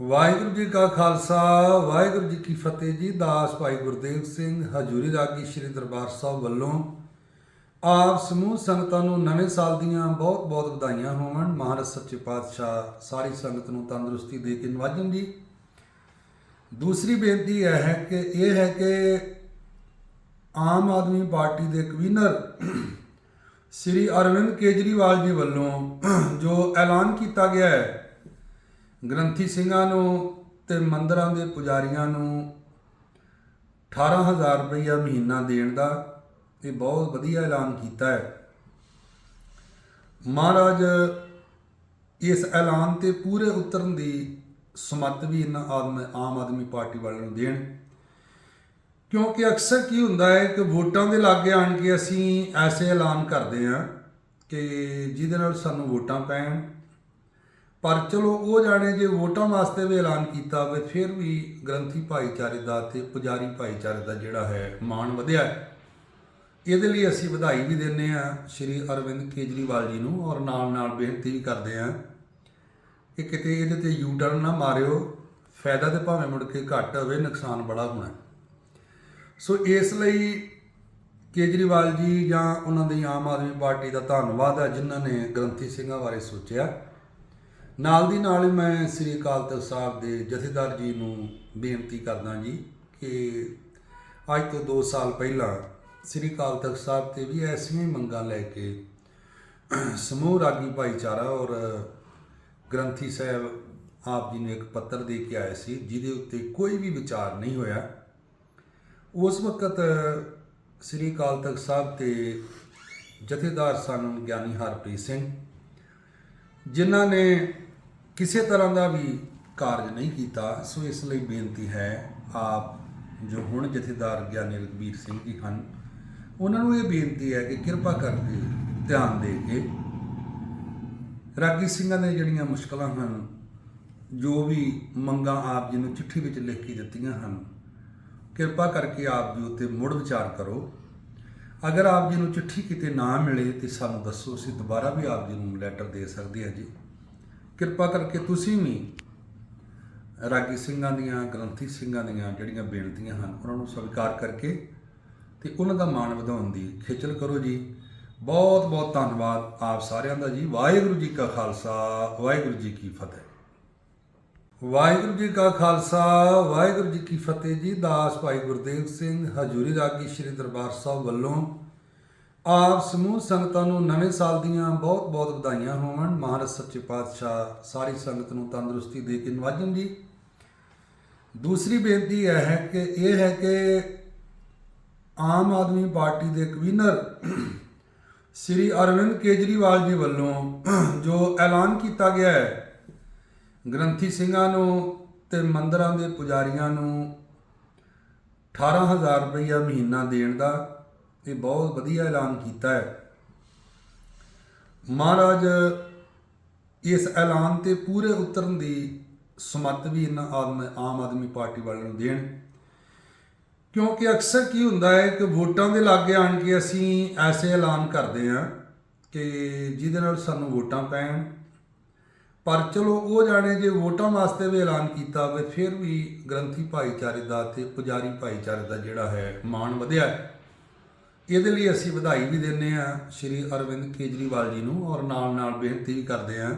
ਵਾਹਿਗੁਰੂ ਜੀ ਕਾ ਖਾਲਸਾ, ਵਾਹਿਗੁਰੂ ਜੀ ਕੀ ਫਤਿਹ ਜੀ, ਦਾਸ ਭਾਈ ਗੁਰਦੇਵ ਸਿੰਘ ਹਜੂਰੀ ਰਾਗੀ ਸ੍ਰੀ ਦਰਬਾਰ ਸਾਹਿਬ ਵੱਲੋਂ ਆਪ ਸਮੂਹ ਸੰਗਤਾਂ ਨੂੰ ਨਵੇਂ ਸਾਲ ਦੀਆਂ ਬਹੁਤ ਬਹੁਤ ਵਧਾਈਆਂ ਹੋਵਣ। ਮਹਾਰਾਜ ਸੱਚੇ ਪਾਤਸ਼ਾਹ ਸਾਰੀ ਸੰਗਤ ਨੂੰ ਤੰਦਰੁਸਤੀ ਦੇ ਕੇ ਨਵਾਜਣ ਜੀ। ਦੂਸਰੀ ਬੇਨਤੀ ਇਹ ਹੈ ਕਿ, ਇਹ ਹੈ ਕਿ ਆਮ ਆਦਮੀ ਪਾਰਟੀ ਦੇ ਕਵੀਨਰ ਸ੍ਰੀ ਅਰਵਿੰਦ ਕੇਜਰੀਵਾਲ ਜੀ ਵੱਲੋਂ ਜੋ ਐਲਾਨ ਕੀਤਾ ਗਿਆ ਹੈ ਗ੍ਰੰਥੀ ਸਿੰਘਾਂ ਨੂੰ ਤੇ ਮੰਦਰਾਂ ਦੇ ਪੁਜਾਰੀਆਂ ਨੂੰ 18000 ਰੁਪਈਆ ਮਹੀਨਾ ਦੇਣ ਦਾ ਇਹ ਬਹੁਤ ਵਧੀਆ ਐਲਾਨ ਕੀਤਾ ਹੈ। ਮਹਾਰਾਜ, ਇਸ ਐਲਾਨ ਤੇ ਪੂਰੇ ਉਤਰਨ ਦੀ ਸਮੱਤ ਵੀ ਇਹਨਾਂ ਆਦਮ, ਆਮ ਆਦਮੀ ਪਾਰਟੀ ਵਾਲਿਆਂ ਨੂੰ ਦੇਣ। ਕਿਉਂਕਿ ਅਕਸਰ ਕੀ ਹੁੰਦਾ ਹੈ ਕਿ ਵੋਟਾਂ ਦੇ ਲਾਗੇ ਆਣ ਕੇ ਅਸੀਂ ਐਸੇ ਐਲਾਨ ਕਰਦੇ ਹਾਂ ਕਿ ਜਿਹਦੇ ਨਾਲ ਸਾਨੂੰ ਵੋਟਾਂ ਪੈਣ ਪਰ ਚਲੋ ਉਹ ਜਾਣੇ ਜੇ ਵੋਟਾਂ ਵਾਸਤੇ ਵੀ ਐਲਾਨ ਕੀਤਾ ਹੋਵੇ, ਫਿਰ ਵੀ ਗ੍ਰੰਥੀ ਭਾਈਚਾਰੇ ਦਾ ਤੇ ਪੁਜਾਰੀ ਭਾਈਚਾਰੇ ਦਾ ਜਿਹੜਾ ਹੈ ਮਾਣ ਵਧਿਆ ਇਹਦੇ ਲਈ ਅਸੀਂ ਵਧਾਈ ਵੀ ਦਿੰਦੇ ਹਾਂ ਸ਼੍ਰੀ ਅਰਵਿੰਦ ਕੇਜਰੀਵਾਲ ਜੀ ਨੂੰ ਔਰ ਨਾਲ ਨਾਲ ਬੇਨਤੀ ਵੀ ਕਰਦੇ ਹਾਂ ਕਿ ਕਿਤੇ ਇਹਦੇ ਤੇ ਯੂ ਟਰਨ ਨਾ ਮਾਰਿਓ, ਫਾਇਦਾ ਤੇ ਭਾਵੇਂ ਮੁੜ ਕੇ ਘੱਟ ਹੋਵੇ, ਨੁਕਸਾਨ ਬੜਾ ਹੋਣਾ ਸੋ ਇਸ ਲਈ ਕੇਜਰੀਵਾਲ ਜੀ ਜਾਂ ਉਹਨਾਂ ਦੀ ਆਮ ਆਦਮੀ ਪਾਰਟੀ ਦਾ ਧੰਨਵਾਦ ਹੈ, ਜਿਨ੍ਹਾਂ ਨੇ ਗ੍ਰੰਥੀ ਸਿੰਘਾਂ ਬਾਰੇ ਸੋਚਿਆ। ਨਾਲ ਦੀ ਨਾਲ ਹੀ ਮੈਂ ਸ੍ਰੀ ਅਕਾਲ ਤਖਤ ਸਾਹਿਬ ਦੇ ਜਥੇਦਾਰ ਜੀ ਨੂੰ ਬੇਨਤੀ ਕਰਦਾ ਜੀ ਕਿ ਅੱਜ ਤੋਂ 2 ਸਾਲ ਪਹਿਲਾਂ ਸ੍ਰੀ ਅਕਾਲ ਤਖਤ ਸਾਹਿਬ ਤੇ ਵੀ ਐਸੀਆਂ ਮੰਗਾਂ ਲੈ ਕੇ ਸਮੂਹ ਰਾਗੀ ਭਾਈਚਾਰਾ ਔਰ ਗ੍ਰੰਥੀ ਸਾਹਿਬ ਆਪ ਜੀ ਨੂੰ ਇੱਕ ਪੱਤਰ ਦੇ ਕੇ ਆਏ ਸੀ, ਜਿਹਦੇ ਉੱਤੇ ਕੋਈ ਵੀ ਵਿਚਾਰ ਨਹੀਂ ਹੋਇਆ। ਉਸ ਵਕਤ ਸ੍ਰੀ ਅਕਾਲ ਤਖਤ ਸਾਹਿਬ ਤੇ ਜਥੇਦਾਰ ਸਨ ਗਿਆਨੀ ਹਰਪ੍ਰੀਤ ਸਿੰਘ, ਜਿਨ੍ਹਾਂ ਨੇ ਕਿਸੇ ਤਰ੍ਹਾਂ ਦਾ ਵੀ ਕਾਰਜ ਨਹੀਂ ਕੀਤਾ, ਸੋ ਇਸ ਲਈ ਬੇਨਤੀ ਹੈ, ਆਪ ਜੋ ਹੁਣ ਜਥੇਦਾਰ ਗਿਆਨੀ ਰਘਬੀਰ ਸਿੰਘ ਜੀ ਹਨ, ਉਹਨਾਂ ਨੂੰ ਇਹ ਬੇਨਤੀ ਹੈ ਕਿ ਕਿਰਪਾ ਕਰਕੇ ਧਿਆਨ ਦੇ ਕੇ ਰਾਗੀ ਸਿੰਘਾਂ ਦੀਆਂ ਜਿਹੜੀਆਂ ਮੁਸ਼ਕਲਾਂ ਹਨ, ਜੋ ਵੀ ਮੰਗਾਂ ਆਪ ਜੀ ਨੂੰ ਚਿੱਠੀ ਵਿੱਚ ਲਿਖ ਕੇ ਦਿੱਤੀਆਂ ਹਨ, ਕਿਰਪਾ ਕਰਕੇ ਆਪ ਜੀ ਉੱਤੇ ਮੁੜ ਵਿਚਾਰ ਕਰੋ। ਅਗਰ ਆਪ ਜੀ ਨੂੰ ਚਿੱਠੀ ਕਿਤੇ ਨਾ ਮਿਲੇ ਤੇ ਸਾਨੂੰ ਦੱਸੋ, ਅਸੀਂ ਦੁਬਾਰਾ ਵੀ ਆਪ ਜੀ ਨੂੰ ਲੈਟਰ ਦੇ ਸਕਦੇ ਹਾਂ ਜੀ। ਕਿਰਪਾ ਕਰਕੇ ਤੁਸੀਂ ਵੀ ਰਾਗੀ ਸਿੰਘਾਂ ਦੀਆਂ, ਗ੍ਰੰਥੀ ਸਿੰਘਾਂ ਦੀਆਂ ਜਿਹੜੀਆਂ ਬੇਨਤੀਆਂ ਹਨ, ਉਹਨਾਂ ਨੂੰ ਸਵੀਕਾਰ ਕਰਕੇ ਤੇ ਉਹਨਾਂ ਦਾ ਮਾਣ ਵਧਾਉਣ ਦੀ ਖੇਚਲ ਕਰੋ ਜੀ। ਬਹੁਤ ਬਹੁਤ ਧੰਨਵਾਦ ਆਪ ਸਾਰਿਆਂ ਦਾ ਜੀ। ਵਾਹਿਗੁਰੂ ਜੀ ਕਾ ਖਾਲਸਾ, ਵਾਹਿਗੁਰੂ ਜੀ ਕੀ ਫਤਿਹ। ਵਾਹਿਗੁਰੂ ਜੀ ਕਾ ਖਾਲਸਾ, ਵਾਹਿਗੁਰੂ ਜੀ ਕੀ ਫਤਿਹ ਜੀ। ਦਾਸ ਭਾਈ ਗੁਰਦੇਵ ਸਿੰਘ ਹਜੂਰੀ ਰਾਗੀ ਸ੍ਰੀ ਦਰਬਾਰ ਸਾਹਿਬ ਵੱਲੋਂ ਆਪ ਸਮੂਹ ਸੰਗਤਾਂ ਨੂੰ ਨਵੇਂ ਸਾਲ ਦੀਆਂ ਬਹੁਤ ਬਹੁਤ ਵਧਾਈਆਂ ਹੋਵਣ। ਮਹਾਰਾਜ ਸੱਚੇ ਪਾਤਸ਼ਾਹ ਸਾਰੀ ਸੰਗਤ ਨੂੰ ਤੰਦਰੁਸਤੀ ਦੇ ਕੇ ਨਵਾਜਣ ਜੀ ਦੂਸਰੀ ਬੇਨਤੀ ਇਹ ਹੈ ਕਿ ਇਹ ਹੈ ਕਿ ਆਮ ਆਦਮੀ ਪਾਰਟੀ ਦੇ ਕਵੀਨਰ ਸ੍ਰੀ ਅਰਵਿੰਦ ਕੇਜਰੀਵਾਲ ਜੀ ਵੱਲੋਂ ਜੋ ਐਲਾਨ ਕੀਤਾ ਗਿਆ ਹੈ, ਗ੍ਰੰਥੀ ਸਿੰਘਾਂ ਨੂੰ ਤੇ ਮੰਦਰਾਂ ਦੇ ਪੁਜਾਰੀਆਂ ਨੂੰ 18000 ਰੁਪਈਆ ਮਹੀਨਾ ਦੇਣ ਦਾ ਇਹ ਬਹੁਤ ਵਧੀਆ ਐਲਾਨ ਕੀਤਾ ਹੈ। ਮਹਾਰਾਜ, ਇਸ ਐਲਾਨ ਤੇ ਪੂਰੇ ਉਤਰਨ ਦੀ ਸਮੱਤ ਵੀ ਇਹਨਾਂ ਆਦਮ, ਆਮ ਆਦਮੀ ਪਾਰਟੀ ਵਾਲਿਆਂ ਨੂੰ ਦੇਣ। ਕਿਉਂਕਿ ਅਕਸਰ ਕੀ ਹੁੰਦਾ ਹੈ ਕਿ ਵੋਟਾਂ ਦੇ ਲਾਗੇ ਆਣ ਕੇ ਅਸੀਂ ਐਸੇ ਐਲਾਨ ਕਰਦੇ ਹਾਂ ਕਿ ਜਿਹਦੇ ਨਾਲ ਸਾਨੂੰ ਵੋਟਾਂ ਪੈਣ। ਪਰ ਚਲੋ, ਉਹ ਜਾਣੇ ਜੇ ਵੋਟਾਂ ਵਾਸਤੇ ਵੀ ਐਲਾਨ ਕੀਤਾ ਹੋਵੇ, ਫਿਰ ਵੀ ਗ੍ਰੰਥੀ ਭਾਈਚਾਰੇ ਦਾ ਤੇ ਪੁਜਾਰੀ ਭਾਈਚਾਰੇ ਦਾ ਜਿਹੜਾ ਹੈ ਮਾਣ ਵਧਿਆ ਹੈ। ਇਹਦੇ ਲਈ ਅਸੀਂ ਵਧਾਈ ਵੀ ਦਿੰਦੇ ਹਾਂ ਸ਼੍ਰੀ ਅਰਵਿੰਦ ਕੇਜਰੀਵਾਲ ਜੀ ਨੂੰ ਔਰ ਨਾਲ ਨਾਲ ਬੇਨਤੀ ਵੀ ਕਰਦੇ ਹਾਂ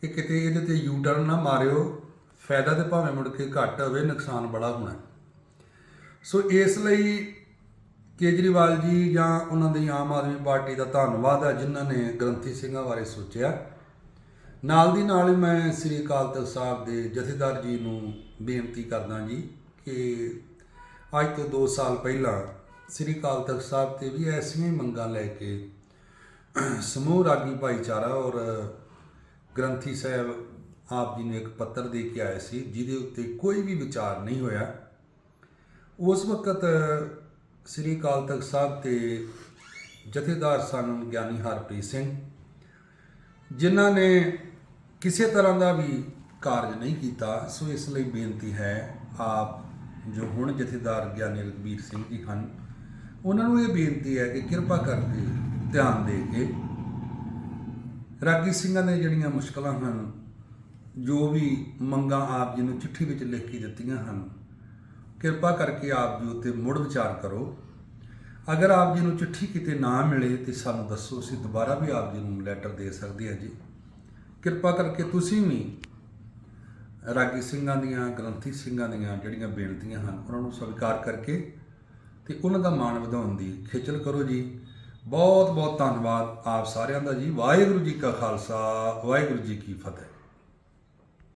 ਕਿ ਕਿਤੇ ਇਹਦੇ ਤੇ ਯੂ ਟਰਨ ਨਾ ਮਾਰਿਓ। ਫਾਇਦਾ ਤੇ ਭਾਵੇਂ ਮੁੜ ਕੇ ਘੱਟ ਹੋਵੇ, ਨੁਕਸਾਨ ਬੜਾ ਹੋਣਾ। ਸੋ ਇਸ ਲਈ ਕੇਜਰੀਵਾਲ ਜੀ ਜਾਂ ਉਹਨਾਂ ਦੀ ਆਮ ਆਦਮੀ ਪਾਰਟੀ ਦਾ ਧੰਨਵਾਦ ਹੈ ਜਿਨ੍ਹਾਂ ਨੇ ਗ੍ਰੰਥੀ ਸਿੰਘਾਂ ਬਾਰੇ ਸੋਚਿਆ। ਨਾਲ ਦੀ ਨਾਲ ਹੀ ਮੈਂ ਸ੍ਰੀ ਅਕਾਲ ਤਖਤ ਸਾਹਿਬ ਦੇ ਜਥੇਦਾਰ ਜੀ ਨੂੰ ਬੇਨਤੀ ਕਰਦਾ ਜੀ ਕਿ ਅੱਜ ਤੋਂ 2 ਸਾਲ ਪਹਿਲਾਂ ਸ੍ਰੀ ਅਕਾਲ ਤਖਤ ਸਾਹਿਬ ਤੇ ਵੀ ਐਸੀਆਂ ਮੰਗਾਂ ਲੈ ਕੇ ਸਮੂਹ ਰਾਗੀ ਭਾਈਚਾਰਾ ਔਰ ਗ੍ਰੰਥੀ ਸਾਹਿਬ ਆਪ ਜੀ ਨੂੰ ਇੱਕ ਪੱਤਰ ਦੇ ਕੇ ਆਏ ਸੀ, ਜਿਹਦੇ ਉੱਤੇ ਕੋਈ ਵੀ ਵਿਚਾਰ ਨਹੀਂ ਹੋਇਆ। ਉਸ ਵਕਤ ਸ੍ਰੀ ਅਕਾਲ ਤਖਤ ਸਾਹਿਬ ਤੇ ਜਥੇਦਾਰ ਸਨ ਗਿਆਨੀ ਹਰਪ੍ਰੀਤ ਸਿੰਘ, ਜਿਨ੍ਹਾਂ ਨੇ ਕਿਸੇ ਤਰ੍ਹਾਂ ਦਾ ਵੀ ਕਾਰਜ ਨਹੀਂ ਕੀਤਾ। ਸੋ ਇਸ ਲਈ ਬੇਨਤੀ ਹੈ, ਆਪ ਜੋ ਹੁਣ ਜਥੇਦਾਰ ਗਿਆਨੀ ਰਘਬੀਰ ਸਿੰਘ ਜੀ ਹਨ ਉਹਨਾਂ ਨੂੰ ਇਹ ਬੇਨਤੀ ਹੈ ਕਿ ਕਿਰਪਾ ਕਰਕੇ ਧਿਆਨ ਦੇ ਕੇ ਰਾਗੀ ਸਿੰਘਾਂ ਦੀਆਂ ਜਿਹੜੀਆਂ ਮੁਸ਼ਕਲਾਂ ਹਨ, ਜੋ ਵੀ ਮੰਗਾਂ ਆਪ ਜੀ ਨੂੰ ਚਿੱਠੀ ਵਿੱਚ ਲਿਖ ਕੇ ਦਿੱਤੀਆਂ ਹਨ, ਕਿਰਪਾ ਕਰਕੇ ਆਪ ਜੀ ਉੱਤੇ ਮੁੜ ਵਿਚਾਰ ਕਰੋ। ਅਗਰ ਆਪ ਜੀ ਨੂੰ ਚਿੱਠੀ ਕਿਤੇ ਨਾ ਮਿਲੇ ਤੇ ਸਾਨੂੰ ਦੱਸੋ, ਅਸੀਂ ਦੁਬਾਰਾ ਵੀ ਆਪ ਜੀ ਨੂੰ ਲੈਟਰ ਦੇ ਸਕਦੇ ਹਾਂ ਜੀ। ਕਿਰਪਾ ਕਰਕੇ ਤੁਸੀਂ ਵੀ ਰਾਗੀ ਸਿੰਘਾਂ ਦੀਆਂ, ਗ੍ਰੰਥੀ ਸਿੰਘਾਂ ਦੀਆਂ ਜਿਹੜੀਆਂ ਬੇਨਤੀਆਂ ਹਨ, ਉਹਨਾਂ ਨੂੰ ਸਵੀਕਾਰ ਕਰਕੇ ਤੇ ਉਹਨਾਂ ਦਾ ਮਾਣ ਵਧਾਉਣ ਦੀ ਖੇਚਲ ਕਰੋ ਜੀ। ਬਹੁਤ ਬਹੁਤ ਧੰਨਵਾਦ ਆਪ ਸਾਰਿਆਂ ਦਾ ਜੀ। ਵਾਹਿਗੁਰੂ ਜੀ ਕਾ ਖਾਲਸਾ, ਵਾਹਿਗੁਰੂ ਜੀ ਕੀ ਫਤਿਹ।